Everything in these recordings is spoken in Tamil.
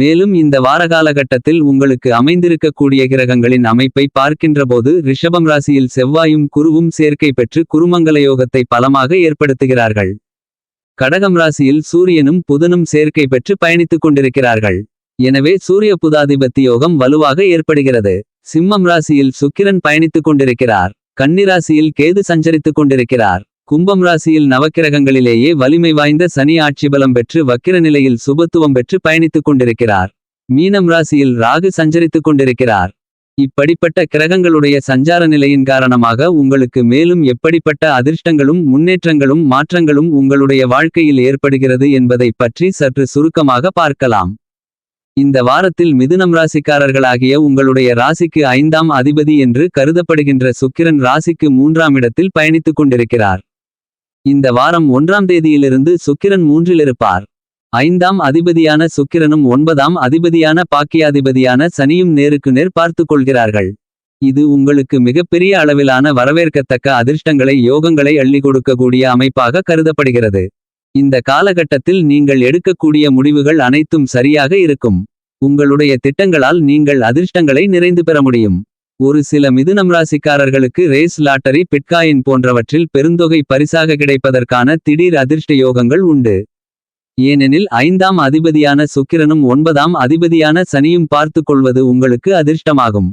மேலும் இந்த வார காலகட்டத்தில் உங்களுக்கு அமைந்திருக்கக்கூடிய கிரகங்களின் அமைப்பை பார்க்கின்றபோது ரிஷபம் ராசியில் செவ்வாயும் குருவும் சேர்க்கை பெற்று குருமங்கல யோகத்தை பலமாக ஏற்படுத்துகிறார்கள். கடகம் ராசியில் சூரியனும் புதனும் சேர்க்கை பெற்று பயணித்துக் கொண்டிருக்கிறார்கள். எனவே சூரிய புதாதிபத்தி யோகம் வலுவாக ஏற்படுகிறது. சிம்மம் ராசியில் சுக்கிரன் பயணித்துக் கொண்டிருக்கிறார். கன்னிராசியில் கேது சஞ்சரித்துக் கொண்டிருக்கிறார். கும்பம் ராசியில் நவக்கிரகங்களிலேயே வலிமை வாய்ந்த சனி ஆட்சி பலம் பெற்று வக்கிர நிலையில் சுபத்துவம் பெற்று பயணித்துக் கொண்டிருக்கிறார். மீனம் ராசியில் ராகு சஞ்சரித்துக் கொண்டிருக்கிறார். இப்படிப்பட்ட கிரகங்களுடைய சஞ்சார நிலையின் காரணமாக உங்களுக்கு மேலும் எப்படிப்பட்ட அதிர்ஷ்டங்களும் முன்னேற்றங்களும் மாற்றங்களும் உங்களுடைய வாழ்க்கையில் ஏற்படுகிறது என்பதை பற்றி சற்று சுருக்கமாக பார்க்கலாம். இந்த வாரத்தில் மிதுனம் ராசிக்காரர்களாகிய உங்களுடைய ராசிக்கு ஐந்தாம் அதிபதி என்று கருதப்படுகின்ற சுக்கிரன் ராசிக்கு மூன்றாம் இடத்தில் பயணித்துக் கொண்டிருக்கிறார். இந்த வாரம் ஒன்றாம் தேதியிலிருந்து சுக்கிரன் மூன்றிலிருப்பார். ஐந்தாம் அதிபதியான சுக்கிரனும் ஒன்பதாம் அதிபதியான பாக்கியாதிபதியான சனியும் நேருக்கு நேர் பார்த்து கொள்கிறார்கள். இது உங்களுக்கு மிகப்பெரிய அளவிலான வரவேற்கத்தக்க அதிர்ஷ்டங்களை யோகங்களை அள்ளி கொடுக்கக்கூடிய அமைப்பாக கருதப்படுகிறது. இந்த காலகட்டத்தில் நீங்கள் எடுக்கக்கூடிய முடிவுகள் அனைத்தும் சரியாக இருக்கும். உங்களுடைய திட்டங்களால் நீங்கள் அதிர்ஷ்டங்களை நிறைந்து பெற முடியும். ஒரு சில மிதுனம் ராசிக்காரர்களுக்கு ரேஸ் லாட்டரி பிட்காயின் போன்றவற்றில் பெருந்தொகை பரிசாக கிடைப்பதற்கான திடீர் அதிர்ஷ்ட யோகங்கள் உண்டு. ஏனெனில் ஐந்தாம் அதிபதியான சுக்கிரனும் ஒன்பதாம் அதிபதியான சனியும் பார்த்துக் கொள்வது உங்களுக்கு அதிர்ஷ்டமாகும்.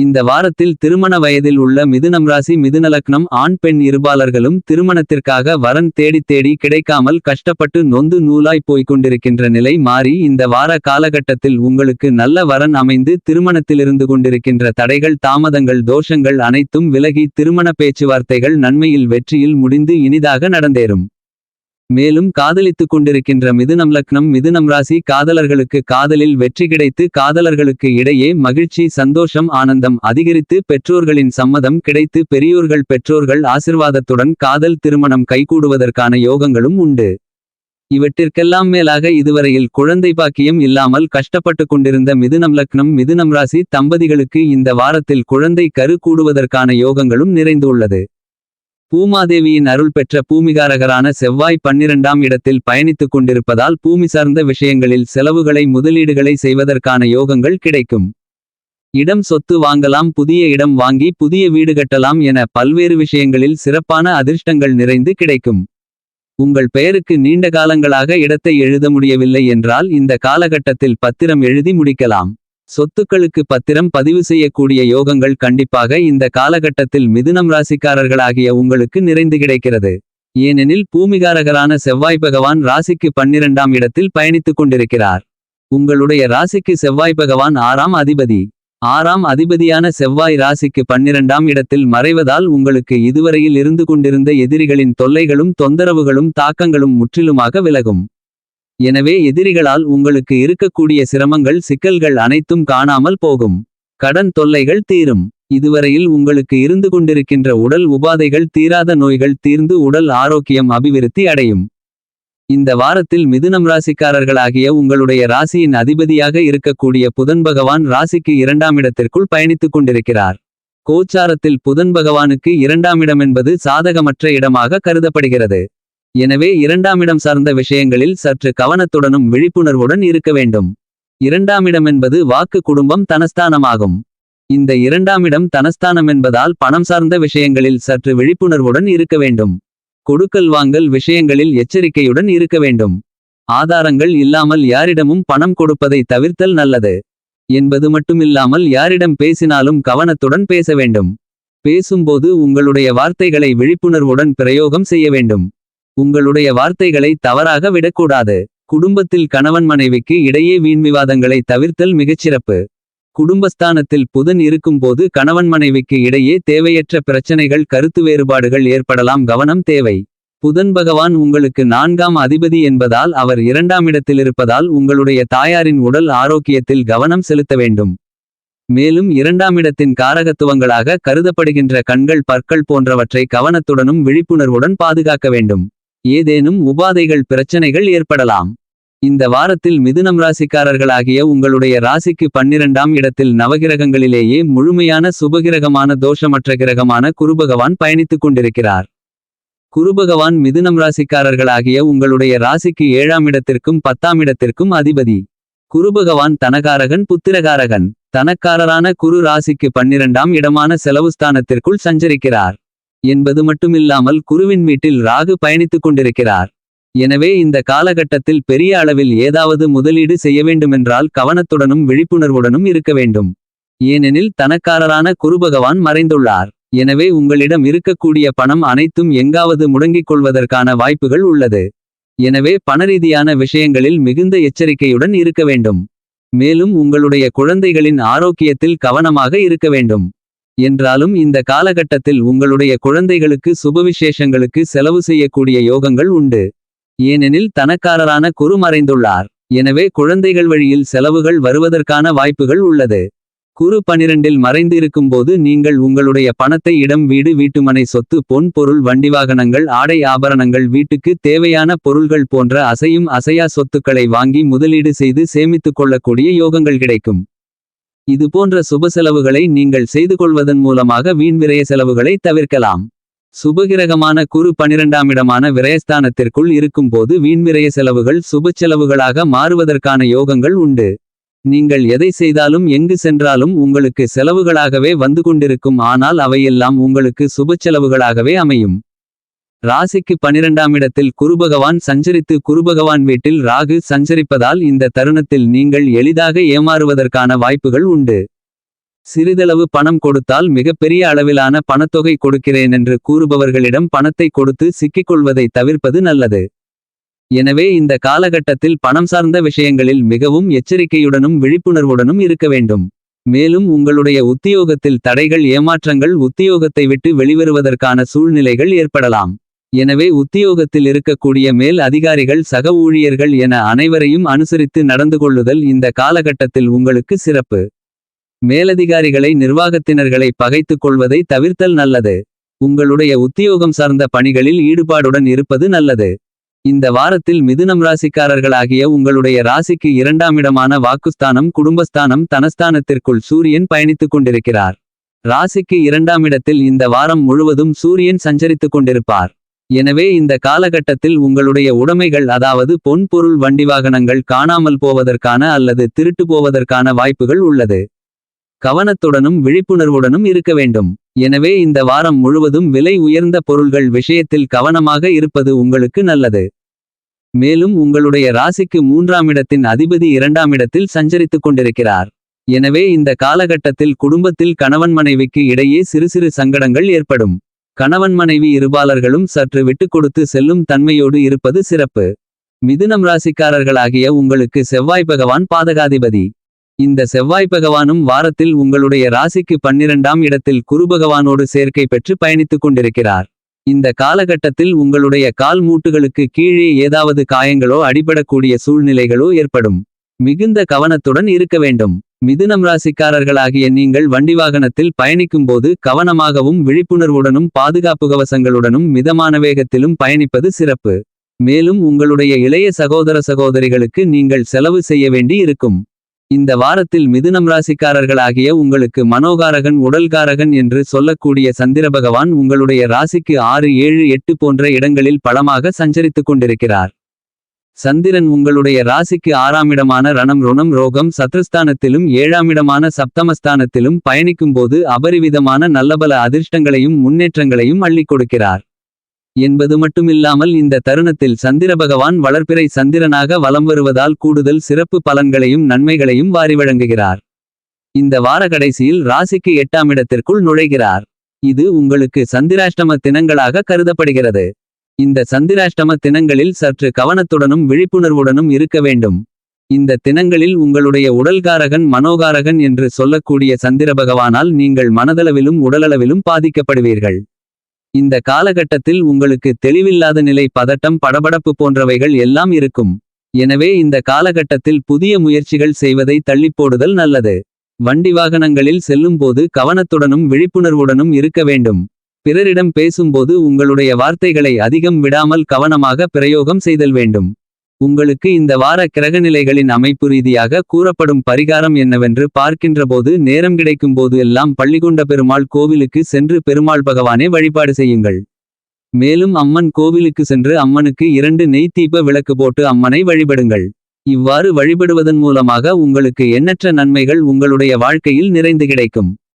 இந்த வாரத்தில் திருமண வயதில் உள்ள மிதுனம் ராசி மிதுனலக்னம் ஆண் பெண் இருபாலர்களும் திருமணத்திற்காக வரன் தேடி தேடி கிடைக்காமல் கஷ்டப்பட்டு நொந்து நூலாய் போய்க் கொண்டிருக்கின்ற நிலை மாறி இந்த வார காலகட்டத்தில் உங்களுக்கு நல்ல வரன் அமைந்து திருமணத்திலிருந்து கொண்டிருக்கின்ற தடைகள் தாமதங்கள் தோஷங்கள் அனைத்தும் விலகி திருமண பேச்சுவார்த்தைகள் நன்மையில் வெற்றியில் முடிந்து இனிதாக நடந்தேறும். மேலும் காதலித்துக் கொண்டிருக்கின்ற மிதுனம் லக்னம் மிதுனம் ராசி காதலர்களுக்கு காதலில் வெற்றி கிடைத்து காதலர்களுக்கு இடையே மகிழ்ச்சி சந்தோஷம் ஆனந்தம் அதிகரித்து பெற்றோர்களின் சம்மதம் கிடைத்து பெரியோர்கள் பெற்றோர்கள் ஆசிர்வாதத்துடன் காதல் திருமணம் கைகூடுவதற்கான யோகங்களும் உண்டு. இவற்றிற்கெல்லாம் மேலாக இதுவரையில் குழந்தை பாக்கியம் இல்லாமல் கஷ்டப்பட்டு கொண்டிருந்த மிதுனம் லக்னம் மிதுனம் ராசி தம்பதிகளுக்கு இந்த வாரத்தில் குழந்தை கரு கூடுவதற்கான யோகங்களும் நிறைந்துள்ளது. பூமாதேவியின் அருள் பெற்ற பூமிகாரகரான செவ்வாய் பன்னிரண்டாம் இடத்தில் பயணித்துக் கொண்டிருப்பதால் பூமி சார்ந்த விஷயங்களில் செலவுகளை முதலீடுகளை செய்வதற்கான யோகங்கள் கிடைக்கும். இடம் சொத்து வாங்கலாம் புதிய இடம் வாங்கி புதிய வீடு கட்டலாம் என பல்வேறு விஷயங்களில் சிறப்பான அதிர்ஷ்டங்கள் நிறைந்து கிடைக்கும். உங்கள் பெயருக்கு நீண்ட காலங்களாக இடத்தை எழுத முடியவில்லை என்றால் இந்த காலகட்டத்தில் பத்திரம் எழுதி முடிக்கலாம். சொத்துக்களுக்கு பத்திரம் பதிவு செய்யக்கூடிய யோகங்கள் கண்டிப்பாக இந்த காலகட்டத்தில் மிதுனம் ராசிக்காரர்களாகிய உங்களுக்கு நிறைந்து கிடைக்கிறது. ஏனெனில் பூமிகாரகரான செவ்வாய் பகவான் ராசிக்கு பன்னிரண்டாம் இடத்தில் பயணித்துக் கொண்டிருக்கிறார். உங்களுடைய ராசிக்கு செவ்வாய் பகவான் ஆறாம் அதிபதி. ஆறாம் அதிபதியான செவ்வாய் ராசிக்கு பன்னிரண்டாம் இடத்தில் மறைவதால் உங்களுக்கு இதுவரையில் இருந்து கொண்டிருந்த எதிரிகளின் தொல்லைகளும் தொந்தரவுகளும் தாக்கங்களும் முற்றிலுமாக விலகும். எனவே எதிரிகளால் உங்களுக்கு இருக்கக்கூடிய சிரமங்கள் சிக்கல்கள் அனைத்தும் காணாமல் போகும். கடன் தொல்லைகள் தீரும். இதுவரையில் உங்களுக்கு இருந்து கொண்டிருக்கின்ற உடல் உபாதைகள் தீராத நோய்கள் தீர்ந்து உடல் ஆரோக்கியம் அபிவிருத்தி அடையும். இந்த வாரத்தில் மிதுனம் ராசிக்காரர்களாகிய உங்களுடைய ராசியின் அதிபதியாக இருக்கக்கூடிய புதன் பகவான் ராசிக்கு இரண்டாம் இடத்திற்குள் பயணித்துக் கொண்டிருக்கிறார். கோச்சாரத்தில் புதன் பகவானுக்கு இரண்டாம் இடம் என்பது சாதகமற்ற இடமாக கருதப்படுகிறது. எனவே இரண்டாமிடம் சார்ந்த விஷயங்களில் சற்று கவனத்துடனும் விழிப்புணர்வுடன் இருக்க வேண்டும். இரண்டாமிடம் என்பது வாக்கு குடும்பம் தனஸ்தானமாகும். இந்த இரண்டாமிடம் தனஸ்தானம் என்பதால் பணம் சார்ந்த விஷயங்களில் சற்று விழிப்புணர்வுடன் இருக்க வேண்டும். கொடுக்கல் வாங்கல் விஷயங்களில் எச்சரிக்கையுடன் இருக்க வேண்டும். ஆதாரங்கள் இல்லாமல் யாரிடமும் பணம் கொடுப்பதை தவிர்த்தல் நல்லது. என்பது மட்டுமில்லாமல் யாரிடம் பேசினாலும் கவனத்துடன் பேச வேண்டும். பேசும்போது உங்களுடைய வார்த்தைகளை விழிப்புணர்வுடன் பிரயோகம் செய்ய வேண்டும். உங்களுடைய வார்த்தைகளை தவறாக விடக்கூடாது. குடும்பத்தில் கணவன் மனைவிக்கு இடையே வீண் விவாதங்களை தவிர்த்தல் மிகச்சிறப்பு. குடும்பஸ்தானத்தில் புதன் இருக்கும்போது கணவன் மனைவிக்கு இடையே தேவையற்ற பிரச்சனைகள் கருத்து வேறுபாடுகள் ஏற்படலாம். கவனம் தேவை. புதன் பகவான் உங்களுக்கு நான்காம் அதிபதி என்பதால் அவர் இரண்டாம் இடத்தில் இருப்பதால் உங்களுடைய தாயாரின் உடல் ஆரோக்கியத்தில் கவனம் செலுத்த வேண்டும். மேலும் இரண்டாம் இடத்தின் காரகத்துவங்களாக கருதப்படுகின்ற கண்கள் பற்கள் போன்றவற்றை கவனத்துடனும் விழிப்புணர்வுடன் பாதுகாக்க வேண்டும். ஏதேனும் உபாதைகள் பிரச்சனைகள் ஏற்படலாம். இந்த வாரத்தில் மிதுனம் ராசிக்காரர்களாகிய உங்களுடைய ராசிக்கு பன்னிரண்டாம் இடத்தில் நவகிரகங்களிலேயே முழுமையான சுபகிரகமான தோஷமற்ற கிரகமான குருபகவான் பயணித்துக் கொண்டிருக்கிறார். குருபகவான் மிதுனம் ராசிக்காரர்களாகிய உங்களுடைய ராசிக்கு ஏழாம் இடத்திற்கும் பத்தாம் இடத்திற்கும் அதிபதி. குருபகவான் தனகாரகன் புத்திரகாரகன். தனக்காரரான குரு ராசிக்கு பன்னிரண்டாம் இடமான செலவுஸ்தானத்திற்குள் சஞ்சரிக்கிறார். என்பது மட்டுமில்லாமல் குருவின் வீட்டில் ராகு பயணித்துக் கொண்டிருக்கிறார். எனவே இந்த காலகட்டத்தில் பெரிய அளவில் ஏதாவது முதலீடு செய்ய வேண்டுமென்றால் கவனத்துடனும் விழிப்புணர்வுடனும் இருக்க வேண்டும். ஏனெனில் தனக்காரரான குருபகவான் மறைந்துள்ளார். எனவே உங்களிடம் இருக்கக்கூடிய பணம் அனைத்தும் எங்காவது முடங்கிக் கொள்வதற்கான வாய்ப்புகள் உள்ளது. எனவே பணரீதியான விஷயங்களில் மிகுந்த எச்சரிக்கையுடன் இருக்க வேண்டும். மேலும் உங்களுடைய குழந்தைகளின் ஆரோக்கியத்தில் கவனமாக இருக்க வேண்டும். என்றாலும் இந்த காலகட்டத்தில் உங்களுடைய குழந்தைகளுக்கு சுபவிசேஷங்களுக்கு செலவு செய்யக்கூடிய யோகங்கள் உண்டு. ஏனெனில் தனக்காரரான குரு மறைந்துள்ளார். எனவே குழந்தைகள் வழியில் செலவுகள் வருவதற்கான வாய்ப்புகள் உள்ளது. குரு பனிரெண்டில் மறைந்து இருக்கும்போது நீங்கள் உங்களுடைய பணத்தை இடம் வீடு வீட்டுமனை சொத்து பொன் பொருள் வண்டி வாகனங்கள் ஆடை ஆபரணங்கள் வீட்டுக்கு தேவையான பொருள்கள் போன்ற அசையும் அசையா சொத்துக்களை வாங்கி முதலீடு செய்து சேமித்துக் கொள்ளக்கூடிய யோகங்கள் கிடைக்கும். இது போன்ற சுப செலவுகளை நீங்கள் செய்து கொள்வதன் மூலமாக வீண் விரய செலவுகளை தவிர்க்கலாம். சுபகிரகமான குரு பனிரெண்டாம் இடமான விரயஸ்தானத்திற்குள் இருக்கும்போது வீண்விரய செலவுகள் சுப செலவுகளாக மாறுவதற்கான யோகங்கள் உண்டு. நீங்கள் எதை செய்தாலும் எங்கு சென்றாலும் உங்களுக்கு செலவுகளாகவே வந்து கொண்டிருக்கும் ஆனால் அவையெல்லாம் உங்களுக்கு சுப செலவுகளாகவே அமையும். ராசிக்கு பனிரெண்டாம் இடத்தில் குருபகவான் சஞ்சரித்து குருபகவான் வீட்டில் ராகு சஞ்சரிப்பதால் இந்த தருணத்தில் நீங்கள் எளிதாக ஏமாறுவதற்கான வாய்ப்புகள் உண்டு. சிறிதளவு பணம் கொடுத்தால் மிகப்பெரிய அளவிலான பணத்தொகை கொடுக்கிறேன் என்று கூறுபவர்களிடம் பணத்தை கொடுத்து சிக்கிக்கொள்வதை தவிர்ப்பது நல்லது. எனவே இந்த காலகட்டத்தில் பணம் சார்ந்த விஷயங்களில் மிகவும் எச்சரிக்கையுடனும் விழிப்புணர்வுடனும் இருக்க வேண்டும். மேலும் உங்களுடைய உத்தியோகத்தில் தடைகள் ஏமாற்றங்கள் உத்தியோகத்தை விட்டு வெளிவருவதற்கான சூழ்நிலைகள் ஏற்படலாம். எனவே உத்தியோகத்தில் இருக்கக்கூடிய மேல் அதிகாரிகள் சக ஊழியர்கள் என அனைவரையும் அனுசரித்து நடந்து கொள்ளுதல் இந்த காலகட்டத்தில் உங்களுக்கு சிறப்பு. மேலதிகாரிகளை நிர்வாகத்தினர்களை பகைத்துக் கொள்வதை தவிர்த்தல் நல்லது. உங்களுடைய உத்தியோகம் சார்ந்த பணிகளில் ஈடுபாடுடன் இருப்பது நல்லது. இந்த வாரத்தில் மிதுனம் ராசிக்காரர்களாகிய உங்களுடைய ராசிக்கு இரண்டாம் இடமான வாக்குஸ்தானம் குடும்பஸ்தானம் தனஸ்தானத்திற்குள் சூரியன் பயணித்துக் கொண்டிருக்கிறார். ராசிக்கு இரண்டாம் இடத்தில் இந்த வாரம் முழுவதும் சூரியன் சஞ்சரித்துக் கொண்டிருப்பார். எனவே இந்த காலகட்டத்தில் உங்களுடைய உடைமைகள் அதாவது பொன் பொருள் வண்டி வாகனங்கள் காணாமல் போவதற்கான அல்லது திருட்டு போவதற்கான வாய்ப்புகள் உள்ளது. கவனத்துடனும் விழிப்புணர்வுடனும் இருக்க வேண்டும். எனவே இந்த வாரம் முழுவதும் விலை உயர்ந்த பொருள்கள் விஷயத்தில் கவனமாக இருப்பது உங்களுக்கு நல்லது. மேலும் உங்களுடைய ராசிக்கு மூன்றாம் இடத்தின் அதிபதி இரண்டாம் இடத்தில் சஞ்சரித்துக் கொண்டிருக்கிறார். எனவே இந்த காலகட்டத்தில் குடும்பத்தில் கணவன் மனைவிக்கு இடையே சிறு சிறு சங்கடங்கள் ஏற்படும். கணவன் மனைவி இருபாலர்களும் சற்று விட்டு கொடுத்து செல்லும் தன்மையோடு இருப்பது சிறப்பு. மிதுனம் ராசிக்காரர்களாகிய உங்களுக்கு செவ்வாய் பகவான் பாதகாதிபதி. இந்த செவ்வாய் பகவானும் வாரத்தில் உங்களுடைய ராசிக்கு பன்னிரண்டாம் இடத்தில் குருபகவானோடு சேர்க்கை பெற்று பயணித்துக் கொண்டிருக்கிறார். இந்த காலகட்டத்தில் உங்களுடைய கால் மூட்டுகளுக்கு கீழே ஏதாவது காயங்களோ அடிபடக்கூடிய சூழ்நிலைகளோ ஏற்படும். மிகுந்த கவனத்துடன் இருக்க வேண்டும். மிதுனம் ராசிக்காரர்களாகிய நீங்கள் வண்டி வாகனத்தில் பயணிக்கும்போது கவனமாகவும் விழிப்புணர்வுடனும் பாதுகாப்பு கவசங்களுடனும் மிதமான வேகத்திலும் பயணிப்பது சிறப்பு. மேலும் உங்களுடைய இளைய சகோதர சகோதரிகளுக்கு நீங்கள் செலவு செய்ய வேண்டி இருக்கும். இந்த வாரத்தில் மிதுனம் ராசிக்காரர்களாகிய உங்களுக்கு மனோகாரகன் உடல்காரகன் என்று சொல்லக்கூடிய சந்திர பகவான் உங்களுடைய ராசிக்கு ஆறு ஏழு எட்டு போன்ற இடங்களில் பலமாக சஞ்சரித்துக் கொண்டிருக்கிறார். சந்திரன் உங்களுடைய ராசிக்கு ஆறாம் இடமான ரணம் ருணம் ரோகம் சத்ருஸ்தானத்திலும் ஏழாமிடமான சப்தமஸ்தானத்திலும் பயணிக்கும்போது அபரிவிதமான நல்லபல அதிர்ஷ்டங்களையும் முன்னேற்றங்களையும் அள்ளிக் கொடுக்கிறார். என்பது மட்டுமில்லாமல் இந்த தருணத்தில் சந்திர பகவான் வளர்ப்பிறை சந்திரனாக வலம் வருவதால் கூடுதல் சிறப்பு பலன்களையும் நன்மைகளையும் வாரி வழங்குகிறார். இந்த வார கடைசியில் ராசிக்கு எட்டாம் இடத்திற்குள் நுழைகிறார். இது உங்களுக்கு சந்திராஷ்டம தினங்களாக கருதப்படுகிறது. இந்த சந்திராஷ்டம தினங்களில் சற்று கவனத்துடனும் விழிப்புணர்வுடனும் இருக்க வேண்டும். இந்த தினங்களில் உங்களுடைய உடல்காரகன் மனோகாரகன் என்று சொல்லக்கூடிய சந்திர பகவானால் நீங்கள் மனதளவிலும் உடலளவிலும் பாதிக்கப்படுவீர்கள். இந்த காலகட்டத்தில் உங்களுக்கு தெளிவில்லாத நிலை பதட்டம் படபடப்பு போன்றவைகள் எல்லாம் இருக்கும். எனவே இந்த காலகட்டத்தில் புதிய முயற்சிகள் செய்வதை தள்ளிப்போடுதல் நல்லது. வண்டி வாகனங்களில் செல்லும்போது கவனத்துடனும் விழிப்புணர்வுடனும் இருக்க வேண்டும். பிறரிடம் பேசும்போது உங்களுடைய வார்த்தைகளை அதிகம் விடாமல் கவனமாக பிரயோகம் செய்தல் வேண்டும். உங்களுக்கு இந்த வார கிரகநிலைகளின் அமைப்பு ரீதியாக கூறப்படும் பரிகாரம் என்னவென்று பார்க்கின்றபோது நேரம் கிடைக்கும்போது எல்லாம் பள்ளிகொண்ட பெருமாள் கோவிலுக்கு சென்று பெருமாள் பகவானே வழிபாடு செய்யுங்கள். மேலும் அம்மன் கோவிலுக்கு சென்று அம்மனுக்கு இரண்டு நெய் தீப விளக்கு போட்டு அம்மனை வழிபடுங்கள். இவ்வாறு வழிபடுவதன் மூலமாக உங்களுக்கு எண்ணற்ற நன்மைகள் உங்களுடைய வாழ்க்கையில் நிறைந்து கிடைக்கும்.